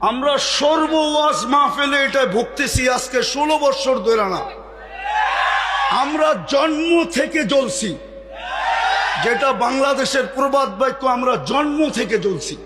আমরা সর্ব ওয়াজ মাহফিলে এটা ভুগতেছি আজকে ষোলো বছর ধরে না। আমরা জন্ম থেকে জ্বলছি। যেটা বাংলাদেশের প্রবাদ বাক্য, আমরা জন্ম থেকে জ্বলছি।